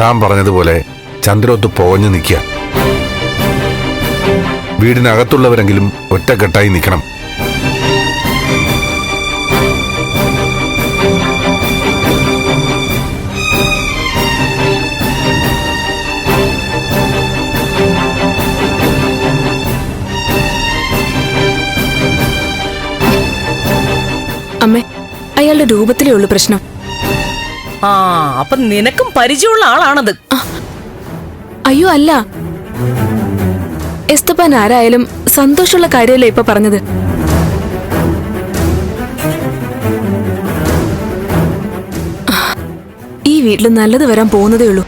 താൻ പറഞ്ഞതുപോലെ ചന്ദ്രോത്ത് പോഞ്ഞു നിൽക്കുക. വീടിനകത്തുള്ളവരെങ്കിലും ഒറ്റക്കെട്ടായി നിൽക്കണം. അയാളുടെ രൂപത്തിലേ ഉള്ളൂ പ്രശ്നം. ആ അപ്പൊ നിനക്കും പരിചയമുള്ള ആളാണത്. അയ്യോ അല്ല. എസ്തപ്പാൻ ആരായാലും സന്തോഷമുള്ള കാര്യമല്ലേ ഇപ്പൊ പറഞ്ഞത്? ഈ വീട്ടിൽ നല്ലത് വരാൻ പോകുന്നതേ ഉള്ളൂ.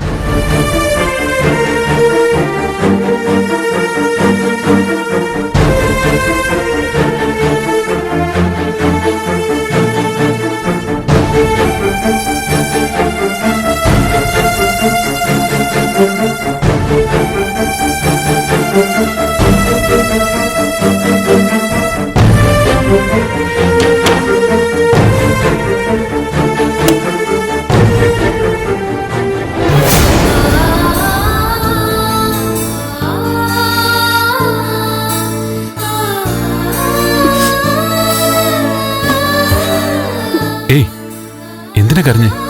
എന്തിനാ കരഞ്ഞേ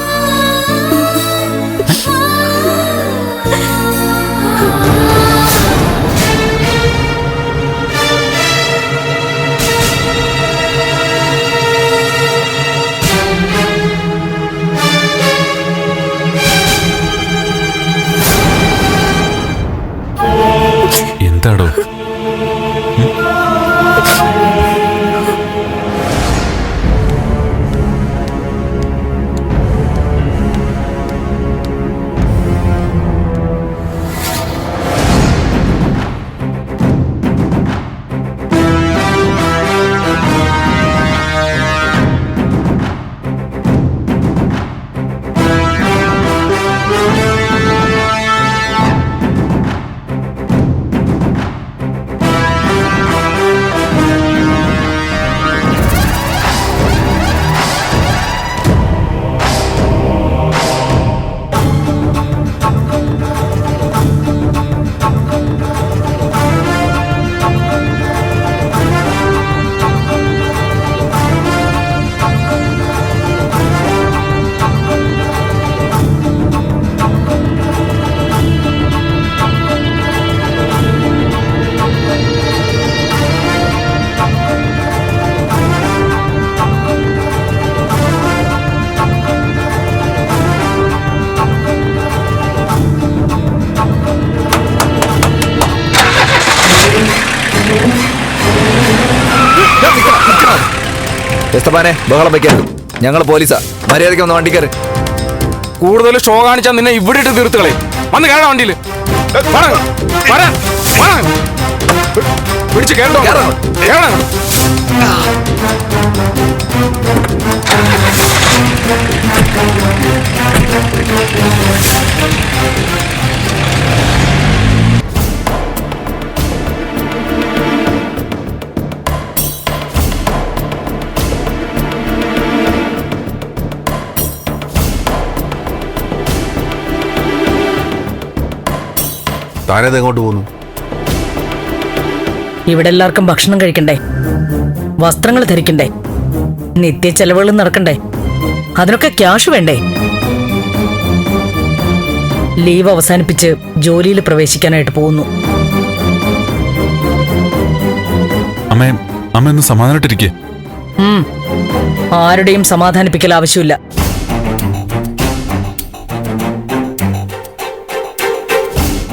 എസ്തപ്പാനെ ബഹളം വെക്കരുത് ഞങ്ങൾ പോലീസാ. മര്യാദയ്ക്ക് വന്ന് വണ്ടി കയറി. കൂടുതൽ ഷോ കാണിച്ചാൽ നിന്നെ ഇവിടെ ഇട്ട് തീർത്ത് കളയും. വന്ന് കേടാ വണ്ടിയിൽ പിടിച്ച് കേട്ടോ. കേറാം. താനത് എങ്ങോട്ട് പോന്നു? ഇവിടെ എല്ലാവർക്കും ഭക്ഷണം കഴിക്കണ്ടേ? വസ്ത്രങ്ങൾ ധരിക്കണ്ടേ? നിത്യ ചെലവുകൾ നടക്കണ്ടേ? അതിനൊക്കെ ക്യാഷ് വേണ്ടേ? ലീവ് അവസാനിപ്പിച്ച് ജോലിയിൽ പ്രവേശിക്കാനായിട്ട് പോകുന്നു. അമ്മേ അമ്മ ഒന്ന് സമാധാനമായിട്ടിരിക്കേ. ഉം. ആരുടെയും സമാധാനിപ്പിക്കൽ ആവശ്യമില്ല.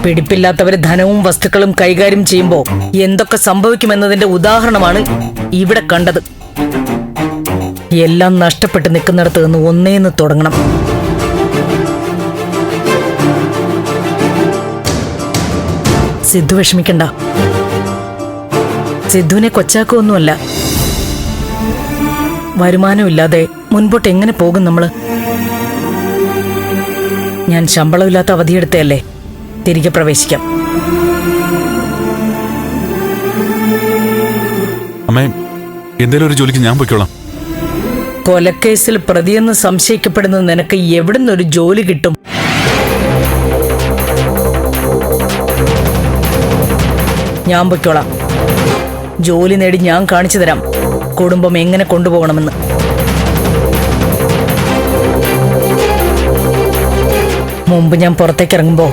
പിടിപ്പില്ലാത്തവര് ധനവും വസ്തുക്കളും കൈകാര്യം ചെയ്യുമ്പോൾ എന്തൊക്കെ സംഭവിക്കുമെന്നതിന്റെ ഉദാഹരണമാണ് ഇവിടെ കണ്ടത്. എല്ലാം നഷ്ടപ്പെട്ട് നിൽക്കുന്നിടത്ത് നിന്ന് ഒന്നേന്ന് തുടങ്ങണം. സിദ്ധു വിഷമിക്കണ്ട. സിദ്ധുവിനെ കൊച്ചാക്കൊന്നുമല്ല. വരുമാനമില്ലാതെ മുൻപോട്ട് എങ്ങനെ പോകും നമ്മൾ? ഞാൻ ശമ്പളമില്ലാത്ത അവധിയെടുത്തയല്ലേ തിരികെ പ്രവേശിക്കാം. അമ്മേ എന്തേലും ഒരു ജോലിക്ക് ഞാൻ പൊയ്ക്കോളാം. കൊലക്കേസിൽ പ്രതിയെന്ന് സംശയിക്കപ്പെടുന്ന നിനക്ക് എവിടുന്ന് ഒരു ജോലി കിട്ടും? ഞാൻ പൊയ്ക്കോളാം. ജോലി നേടി ഞാൻ കാണിച്ചു തരാം. കുടുംബം എങ്ങനെ കൊണ്ടുപോകണമെന്ന്. മുമ്പ് ഞാൻ പുറത്തേക്ക് ഇറങ്ങുമ്പോൾ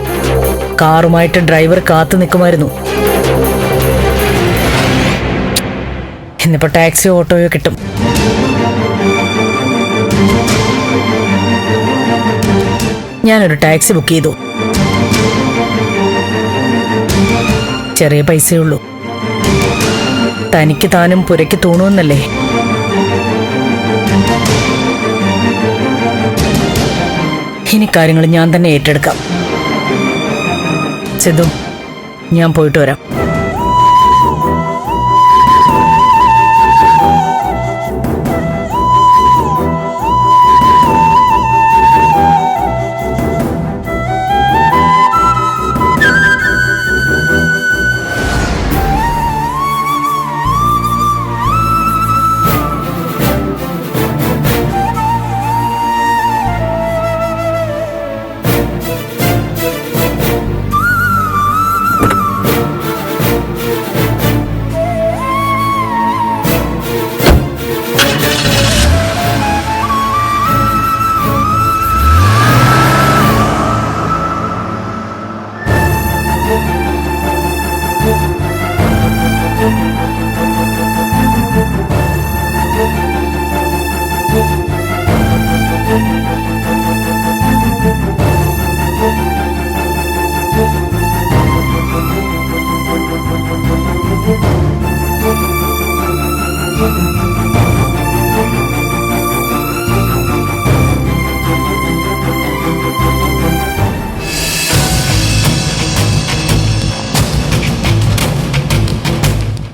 കാറുമായിട്ട് ഡ്രൈവർ കാത്തു നിൽക്കുമായിരുന്നു. ഇന്നിപ്പോ ടാക്സിയോ ഓട്ടോയോ കിട്ടും. ഞാനൊരു ടാക്സി ബുക്ക് ചെയ്തു. ചെറിയ പൈസയേ ഉള്ളൂ. തനിക്ക് താനും പുരയ്ക്ക് തൂണുമെന്നല്ലേ? ഇനി കാര്യങ്ങൾ ഞാൻ തന്നെ ഏറ്റെടുക്കാം. സിദ്ധു ഞാൻ പോയിട്ട് വരാം.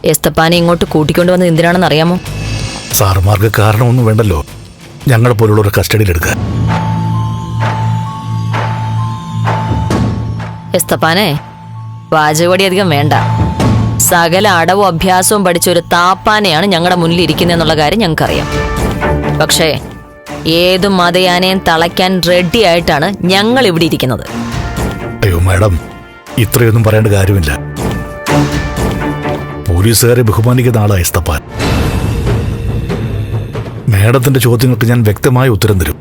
എസ്തപ്പാനെ ഇങ്ങോട്ട് കൂട്ടിക്കൊണ്ടു വന്നത് എന്തിനാണെന്ന് അറിയാമോ? സാറുമാർക്ക് കാരണമൊന്നും വേണ്ടല്ലോ. ഞങ്ങളെ പോലുള്ളവർ കസ്റ്റഡിയിലെടുക്കാൻ എസ്തപ്പാനെ വാചകവടി അധികം വേണ്ട. സകല അടവും അഭ്യാസവും പഠിച്ച ഒരു താപ്പാനെയാണ് ഞങ്ങളുടെ മുന്നിൽ ഇരിക്കുന്നതെന്നുള്ള കാര്യം ഞങ്ങൾക്കറിയാം. പക്ഷേ ഏത് മതയാനയും തളയ്ക്കാൻ റെഡി ആയിട്ടാണ് ഞങ്ങൾ ഇവിടെ ഇരിക്കുന്നത്. അയ്യോ മാഡം ഇത്രയൊന്നും പറയേണ്ട കാര്യമില്ല. പോലീസുകാരെ ബഹുമാനിക്കുന്ന ആളായ എസ്തപ്പാൻ. മേഡത്തിന്റെ ചോദ്യങ്ങൾക്ക് ഞാൻ വ്യക്തമായ ഉത്തരം തരും.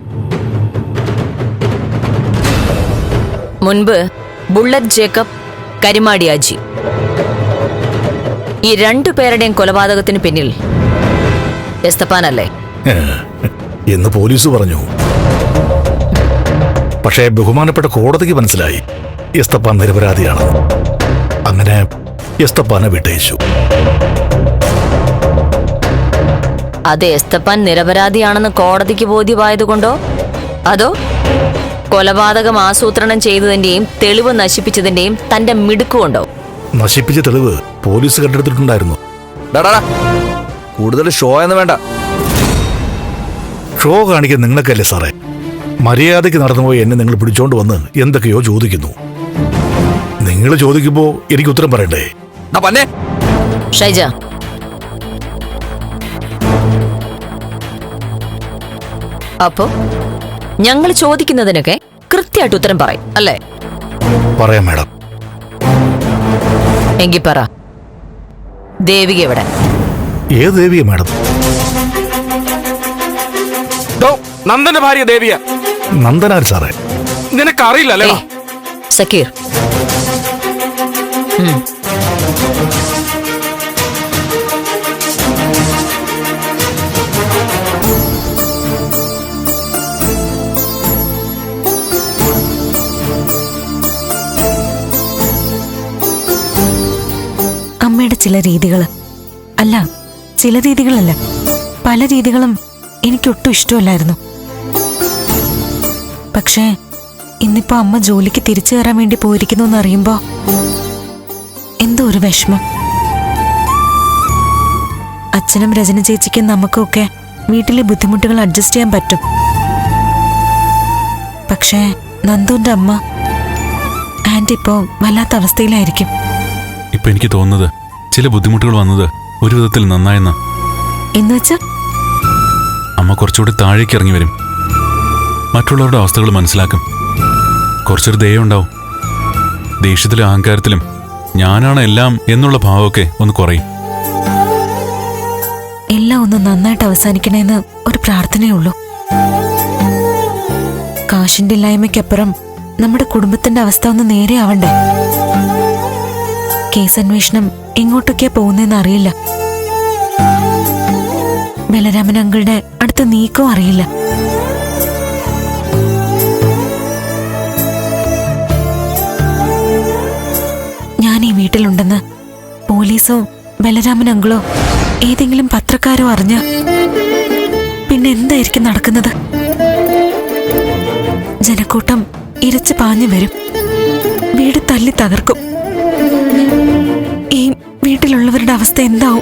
മുൻപ് ബുള്ളറ്റ് ജേക്കബ് കരിമാടിയാജി ഈ രണ്ടു പേരുടെയും കൊലപാതകത്തിന് പിന്നിൽ എസ്തപ്പാനല്ലേ? എന്ന് പോലീസ് പറഞ്ഞു. പക്ഷേ ബഹുമാനപ്പെട്ട കോടതിക്ക് മനസ്സിലായി എസ്തപ്പാൻ നിരപരാധിയാണ്. അങ്ങനെ എസ്തപ്പാനെ വിട്ടയച്ചു. അത് എസ്തപ്പാൻ നിരപരാധിയാണെന്ന് കോടതിക്ക് ബോധ്യമായതുകൊണ്ടോ? അതോ കൊലപാതകം ആസൂത്രണം ചെയ്തതിന്റെയും തെളിവ് നശിപ്പിച്ചതിന്റെയും തന്റെ മിടുക്കുണ്ടോ നശിപ്പിച്ച തെളിവ് പോലീസ് കണ്ടെടുത്തിട്ടുണ്ടായിരുന്നു. ഡാടാ കൂടുതൽ ഷോ എന്ന് വേണ്ട. ഷോ കാണിക്കാൻ നിങ്ങൾക്കല്ലേ സാറേ? മര്യാദയ്ക്ക് നടന്നുപോയി എന്നെ നിങ്ങൾ പിടിച്ചോണ്ട് വന്ന് എന്തൊക്കെയോ ചോദിക്കുന്നു. നിങ്ങൾ ചോദിക്കുമ്പോൾ എനിക്ക് ഉത്തരം പറയണ്ടേ? പന്നെ ഷൈജ അപ്പോ ഞങ്ങൾ ചോദിക്കുന്നതിനൊക്കെ കൃത്യമായിട്ട് ഉത്തരം പറയും അല്ലേ? പറയാം മാഡം. എങ്കി പറ. ദേവിക എവിടെ? ഏത് ദേവിയ മാഡം? നന്ദന്റെ ഭാര്യ ദേവിയ. നന്ദനാർ സാറേ? നിനക്കറിയില്ല അല്ലേ? സക്കീർ. ഉം. അമ്മയുടെ ചില രീതികൾ അല്ല ചില രീതികളല്ല. പല രീതികളും എനിക്കൊട്ടും ഇഷ്ടമല്ലായിരുന്നു. പക്ഷേ ഇന്നിപ്പോ അമ്മ ജോലിക്ക് തിരിച്ചു കയറാൻ വേണ്ടി പോയിരിക്കുന്നു എന്ന് അറിയുമ്പോ എന്തോ ഒരു വിഷമം. അച്ഛനും രചന ചേച്ചിക്കും നമുക്കൊക്കെ വീട്ടിലെ ബുദ്ധിമുട്ടുകൾ അഡ്ജസ്റ്റ് ചെയ്യാൻ പറ്റും. പക്ഷേ നന്ദുവിന്റെ അമ്മ ആന്റി ഇപ്പോ വല്ലാത്ത അവസ്ഥയിലായിരിക്കും. ഇപ്പൊ എനിക്ക് തോന്നുന്നത് ചില ബുദ്ധിമുട്ടുകൾ വന്നത് ഒരു വിധത്തിൽ നന്നായെന്ന. എന്ന് വെച്ചാ? അമ്മ കുറച്ചുകൂടി താഴേക്ക് ഇറങ്ങി വരും. മറ്റുള്ളവരുടെ അവസ്ഥകൾ മനസ്സിലാക്കും. കുറച്ചൊരു ദയ ഉണ്ടാവും. ദേഷ്യത്തിലും അഹങ്കാരത്തിലും ഞാനാണ് എല്ലാം എന്നുള്ള ഭാവമൊക്കെ ഒന്ന് കുറയും. എല്ലാം ഒന്ന് നന്നായിട്ട് അവസാനിക്കണേന്ന് ഒരു പ്രാർത്ഥനയുള്ളൂ. കാശിന്റെ ഇല്ലായ്മയ്ക്കപ്പുറം നമ്മുടെ കുടുംബത്തിന്റെ അവസ്ഥ ഒന്ന് നേരെ ആവണ്ടേ? കേസ് അന്വേഷണം എങ്ങോട്ടൊക്കെയാ പോകുന്നതെന്ന് അറിയില്ല. ബലരാമൻ അങ്കിളുടെ അടുത്ത നീക്കവും അറിയില്ല. പോലീസോ ബലരാമൻ അങ്കിളോ ഏതെങ്കിലും പത്രക്കാരോ അറിഞ്ഞ പിന്നെ എന്തായിരിക്കും നടക്കുന്നത്? ജനക്കൂട്ടം ഇരച്ചു പാഞ്ഞു വരും. വീട് തല്ലി തകർക്കും. ഈ വീട്ടിലുള്ളവരുടെ അവസ്ഥ എന്താവും?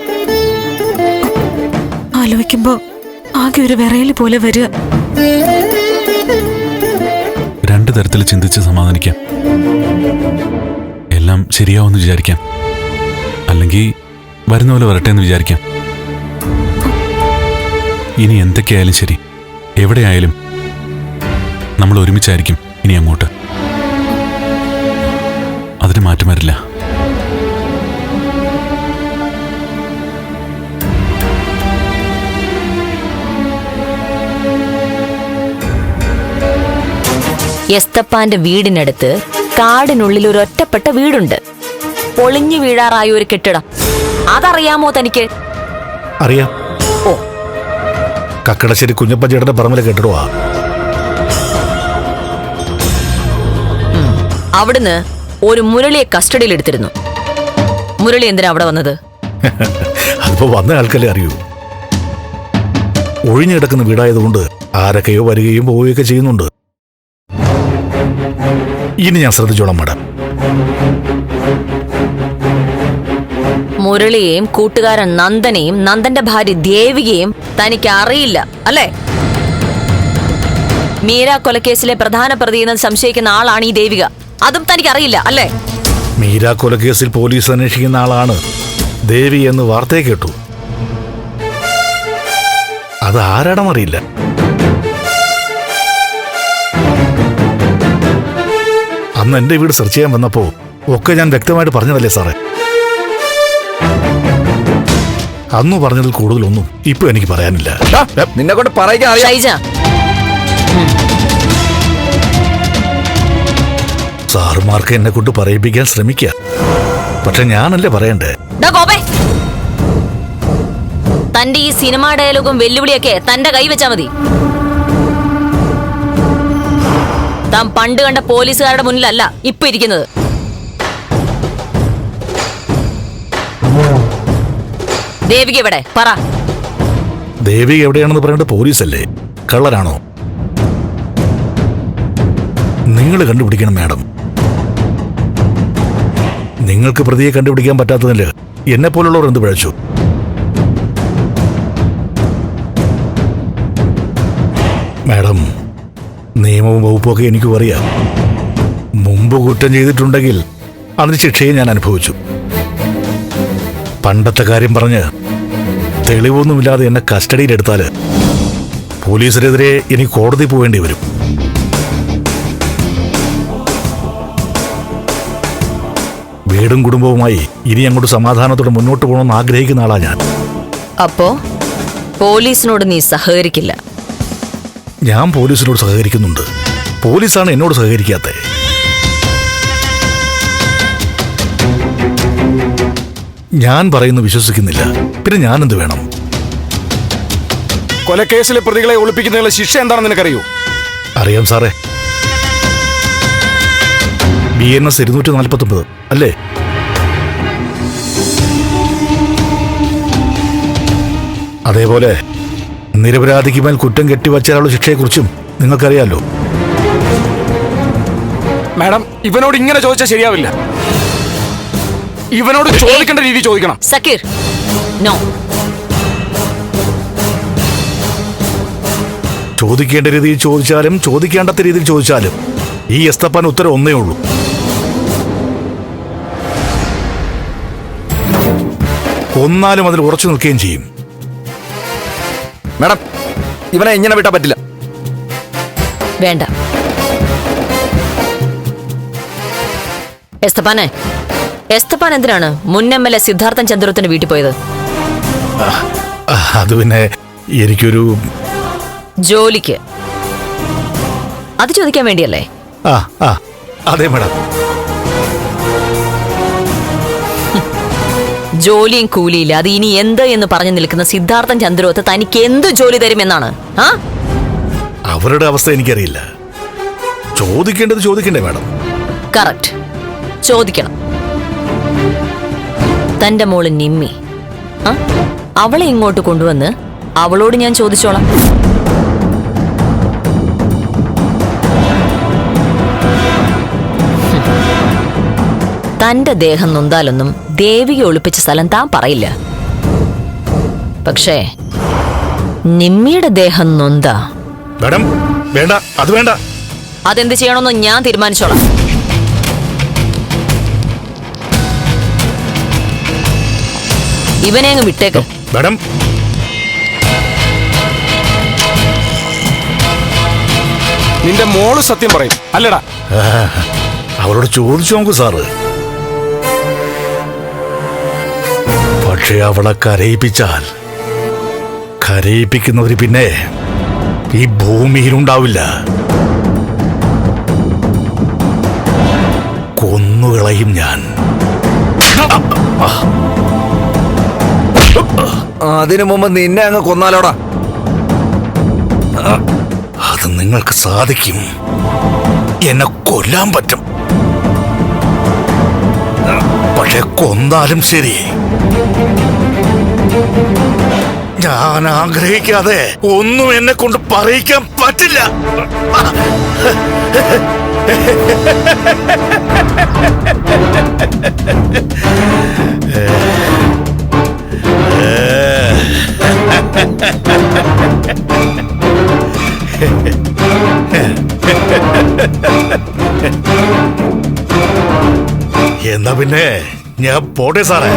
ആലോചിക്കുമ്പോ ആകെ ഒരു വിറയൽ പോലെ വരിക. രണ്ടു തരത്തിൽ ചിന്തിച്ച് സമാധാനിക്കാം. എല്ലാം ശരിയാവുമെന്ന് വിചാരിക്കാം. അല്ലെങ്കിൽ വരുന്ന പോലെ വരട്ടെ എന്ന് വിചാരിക്കാം. ഇനി എന്തൊക്കെയായാലും ശരി. എവിടെയായാലും നമ്മൾ ഒരുമിച്ചായിരിക്കും ഇനി അങ്ങോട്ട്. അതിന് മാറ്റം വരില്ല. എസ്തപ്പാന്റെ വീടിനടുത്ത് കാടിനുള്ളിൽ ഒരു ഒറ്റപ്പെട്ട വീടുണ്ട് പൊളിഞ്ഞു വീഴാറായ ഒരു കെട്ടിടം. അതറിയാമോ തനിക്ക്? അറിയാം. ഓ. കക്കടശ്ശേരി കുഞ്ഞപ്പഞ്ചേട്ടന്റെ പറമ്പിലെ കെട്ടിടുവാ അവിടുന്ന് ഒരു മുരളിയെ കസ്റ്റഡിയിൽ എടുത്തിരുന്നു. മുരളി എന്തിനാ അവിടെ വന്നത്? അതിപ്പോ വന്ന ആൾക്കല്ലേ അറിയൂ. ഒഴിഞ്ഞു കിടക്കുന്ന വീടായതുകൊണ്ട് ആരൊക്കെയോ വരികയും പോവുകയൊക്കെ ചെയ്യുന്നുണ്ട്. ഇനി ഞാൻ ശ്രദ്ധിച്ചോളാം മാഡം. മുരളിയെയും കൂട്ടുകാരൻ നന്ദനെയും നന്ദന്റെ ഭാര്യ ദേവികയും തനിക്ക് അറിയില്ല അല്ലേ? മീര കൊലക്കേസിലെ പ്രധാന പ്രതി എന്ന് സംശയിക്കുന്ന ആളാണ് ഈ ദേവിക. അതും തനിക്ക് അറിയില്ല അല്ലേ? മീര കൊലക്കേസിൽ പോലീസ് അന്വേഷിക്കുന്ന ആളാണ് ദേവി എന്ന് വാർത്തയെ കേട്ടു. അത് ആരാണെന്നറിയില്ല അന്ന് എന്റെ വീട് സെർച്ച് ചെയ്യാൻ വന്നപ്പോ ഒക്കെ ഞാൻ വ്യക്തമായിട്ട് പറഞ്ഞതല്ലേ സാറേ? അന്ന് പറഞ്ഞതിൽ കൂടുതലൊന്നും ഇപ്പൊ എനിക്ക് പറയാനില്ല. നിന്നെ കൊണ്ട് പറയിക്കാൻ അറിയാം. ഷൈജ. സാറുമാർക്ക് എന്നെ കൊണ്ട് പറയിപ്പിക്കാൻ ശ്രമിക്ക. പക്ഷെ ഞാനല്ലേ പറയണ്ടേ? ഗോപേ തന്റെ ഈ സിനിമാ ഡയലോഗും വെല്ലുവിളിയൊക്കെ തന്റെ കൈ വെച്ചാ മതി. താൻ പണ്ട് കണ്ട പോലീസുകാരുടെ മുന്നിലല്ല ഇപ്പൊ ഇരിക്കുന്നത്. ദേവിക എവിടെ? പറ. ദേവിക എവിടെയാണെന്ന് പറയേണ്ടത് പോലീസല്ലേ? കള്ളരാണോ നിങ്ങൾ കണ്ടുപിടിക്കണം മാഡം. നിങ്ങൾക്ക് പ്രതിയെ കണ്ടുപിടിക്കാൻ പറ്റാത്തതിൽ എന്നെ പോലുള്ളവർ എന്ത് പിഴച്ചു? മാഡം നിയമവും വകുപ്പൊക്കെ എനിക്കും അറിയാം. മുമ്പ് കുറ്റം ചെയ്തിട്ടുണ്ടെങ്കിൽ അതിന് ശിക്ഷയെ ഞാൻ അനുഭവിച്ചു. പണ്ടത്തെ കാര്യം പറഞ്ഞ് തെളിവൊന്നുമില്ലാതെ എന്നെ കസ്റ്റഡിയിലെടുത്താൽ പോലീസിനെതിരെ ഇനി കോടതി പോവേണ്ടി വരും. വീടും കുടുംബവുമായി ഇനി അങ്ങോട്ട് സമാധാനത്തോടെ മുന്നോട്ട് പോകണമെന്ന് ആഗ്രഹിക്കുന്ന ആളാ ഞാൻ. അപ്പോ പോലീസിനോട് നീ സഹകരിക്കില്ല? ഞാൻ പോലീസിനോട് സഹകരിക്കുന്നുണ്ട്. പോലീസാണ് എന്നോട് സഹകരിക്കാത്തത് ഞാൻ പറയുന്നു വിശ്വസിക്കുന്നില്ല. പിന്നെ ഞാനെന്ത് എന്ത് വേണം? കൊലക്കേസിലെ പ്രതികളെ ഒളിപ്പിക്കുന്നതിനുള്ള ശിക്ഷ എന്താണെന്ന് നിനക്കറിയോ? അറിയാം സാറേ. ബി എൻ എസ് ഇരുന്നൂറ്റി നാൽപ്പത്തൊമ്പത് അല്ലേ? അതേപോലെ നിരപരാധിക്ക് മേൽ കുറ്റം കെട്ടിവച്ചയാളുടെ ശിക്ഷയെക്കുറിച്ചും നിങ്ങൾക്കറിയാലോ? മാഡം ഇവനോട് ഇങ്ങനെ ചോദിച്ചാൽ ശരിയാവില്ല. ഇവനോട് ചോദിക്കേണ്ട രീതി ചോദിക്കണം. സക്കീർ നോ ചോദിക്കേണ്ട രീതിയിൽ ചോദിച്ചാലും ചോദിക്കേണ്ടാത്ത രീതിയിൽ ചോദിച്ചാലും ഈ എസ്തപ്പാൻ ഉത്തരം ഒന്നേ ഉള്ളൂ. കൊന്നാലും അതിൽ ഉറച്ചു നിൽക്കുകയും ചെയ്യും. മാഡം ഇവനെ ഇങ്ങനെ വിട്ടാൻ പറ്റില്ല. വേണ്ട. എസ്തപ്പാനെ എസ്തപ്പാൻ എന്തിനാണ് മുൻ എം എൽ എ സിദ്ധാർത്ഥൻ ചന്ദ്രത്തിന്റെ വീട്ടിൽ പോയത്? അത് പിന്നെ എനിക്കൊരു ജോലിക്ക്. അത് ചോദിക്കാൻ വേണ്ടിയല്ലേ? ആ ആ അതെ മാഡം. ജോലിയും കൂലിയില്ല. അത് ഇനി എന്ത് എന്ന് പറഞ്ഞു നിൽക്കുന്ന സിദ്ധാർത്ഥൻ ചന്ദ്രോത്ത് തനിക്ക് എന്ത് ജോലി തരുമെന്നാണ്? ആ? അവരുടെ അവസ്ഥ എനിക്കറിയില്ല. ചോദിക്കേണ്ടത് ചോദിക്കണ്ടേ മാഡം? കറക്റ്റ് ചോദിക്കണം. തന്റെ മോൾ നിമ്മി. ആ? അവളെ ഇങ്ങോട്ട് കൊണ്ടുവന്ന് അവളോട് ഞാൻ ചോദിച്ചോളാം. തന്റെ ദേഹം നൊന്താലൊന്നും ദേവിയെ ഒളിപ്പിച്ച സ്ഥലം താൻ പറയില്ല. പക്ഷേ നിമ്മിയുടെ ദേഹം നൊന്താ. മാഡം വേണ്ട അത് വേണ്ട. അതെന്ത് ചെയ്യണമെന്ന് ഞാൻ തീരുമാനിച്ചോളാം. ഇവനെ അങ്ങ് വിട്ടേക്ക്. മാഡം. നിന്റെ മോൾ സത്യം പറയും. അല്ലടാ. അവരോട് ചോദിച്ചു നോക്കൂ സാറ്. പക്ഷെ അവളെ കരയിപ്പിച്ചാൽ കരയിപ്പിക്കുന്നവര് പിന്നെ ഈ ഭൂമിയിലുണ്ടാവില്ല. കൊന്നുകളയും ഞാൻ. അതിനു മുമ്പ് നിന്നെ അങ്ങ് കൊന്നാലോടാ. അത് നിങ്ങൾക്ക് സാധിക്കും. എന്നെ കൊല്ലാൻ പറ്റും. പക്ഷെ കൊന്നാലും ശരി. ഞാൻ ആഗ്രഹിക്കാതെ ഒന്നും എന്നെ കൊണ്ട് പറയിക്കാൻ പറ്റില്ല. പിന്നെ ഞാൻ പോട്ടെ സാറേ.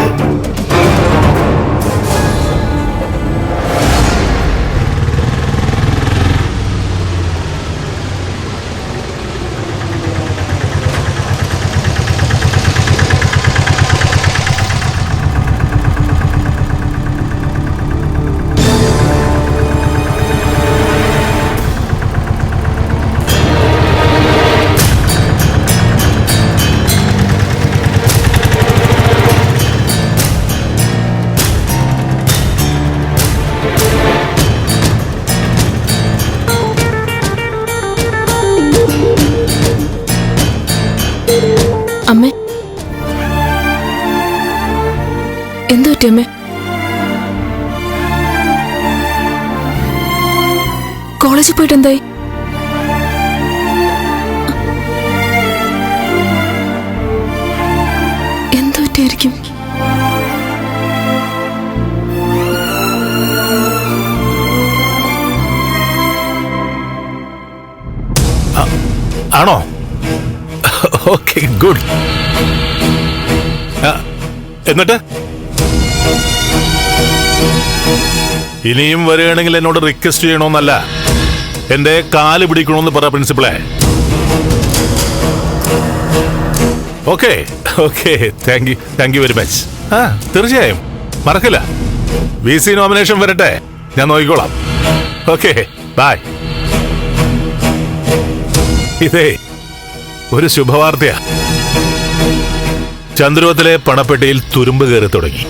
ആണോ? ഓക്കെ ഗുഡ് എന്നിട്ട്? ഇനിയും വരികയാണെങ്കിൽ എന്നോട് റിക്വസ്റ്റ് ചെയ്യണമെന്നല്ല എന്റെ കാൽ പിടിക്കണമെന്ന് പറ പ്രിൻസിപ്പളെ okay okay thank you thank you very much ആ തീർച്ചയായും. മറക്കില്ല. വി സി നോമിനേഷൻ വരട്ടെ. ഞാൻ നോക്കിക്കോളാം. ഓക്കെ ബൈ ഇതേ ഒരു ശുഭവാർത്തയാ. ചന്ദ്രോത്തിലെ പണപ്പെട്ടിയിൽ തുരുമ്പ് കയറി തുടങ്ങി.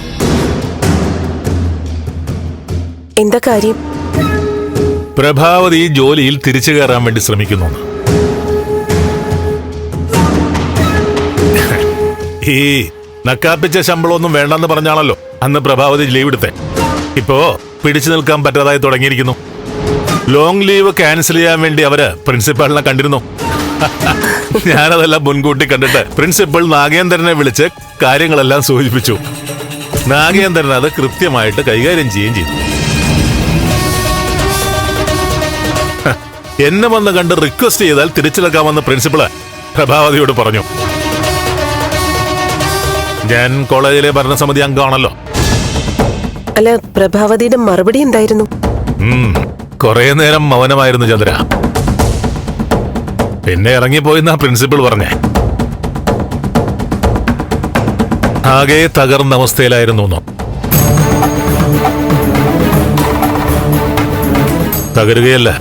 എന്താ കാര്യം? പ്രഭാവതി ജോലിയിൽ തിരിച്ചു കയറാൻ വേണ്ടി ശ്രമിക്കുന്നു. ഈ നക്കാപ്പിച്ച ശമ്പളമൊന്നും വേണ്ടെന്ന് പറഞ്ഞാണല്ലോ അന്ന് പ്രഭാവതി ലീവ് എടുത്തേ. ഇപ്പോ പിടിച്ചു നിൽക്കാൻ പറ്റാതായി തുടങ്ങിയിരിക്കുന്നു. ലോങ് ലീവ് ക്യാൻസൽ ചെയ്യാൻ വേണ്ടി അവർ പ്രിൻസിപ്പാളിനെ കണ്ടിരുന്നു. ഞാനതെല്ലാം മുൻകൂട്ടി കണ്ടിട്ട് പ്രിൻസിപ്പൽ നാഗേന്ദ്രനെ വിളിച്ച് കാര്യങ്ങളെല്ലാം സൂചിപ്പിച്ചു. നാഗേന്ദ്രൻ അത് കൃത്യമായിട്ട് കൈകാര്യം ചെയ്യുകയും ചെയ്തു. എന്നെ വന്ന് കണ്ട് റിക്വസ്റ്റ് ചെയ്താൽ തിരിച്ചെടുക്കാമെന്ന് പ്രിൻസിപ്പൾ പ്രഭാവതിയോട് പറഞ്ഞു. ഞാൻ കോളേജിലെ ഭരണസമിതി അംഗമാണല്ലോ. അല്ല പ്രഭാവതിയുടെ മറുപടി എന്തായിരുന്നു? കുറേ നേരം മൗനമായിരുന്നു ചന്ദ്ര. പിന്നെ ഇറങ്ങിപ്പോയിന്നാ പ്രിൻസിപ്പൾ പറഞ്ഞേ. ആകെ തകർന്ന അവസ്ഥയിലായിരുന്നു. തകരുകയല്ല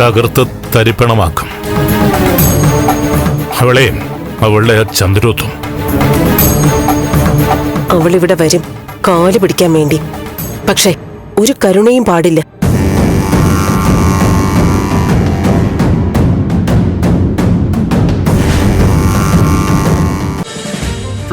തകർത്ത് തരിപ്പണമാക്കും. അവളെയും അവളുടെ ആ ചന്ദ്രോത്തും. അവളിവിടെ വരും കാൽ പിടിക്കാൻ വേണ്ടി. പക്ഷേ ഒരു കരുണയും പാടില്ല.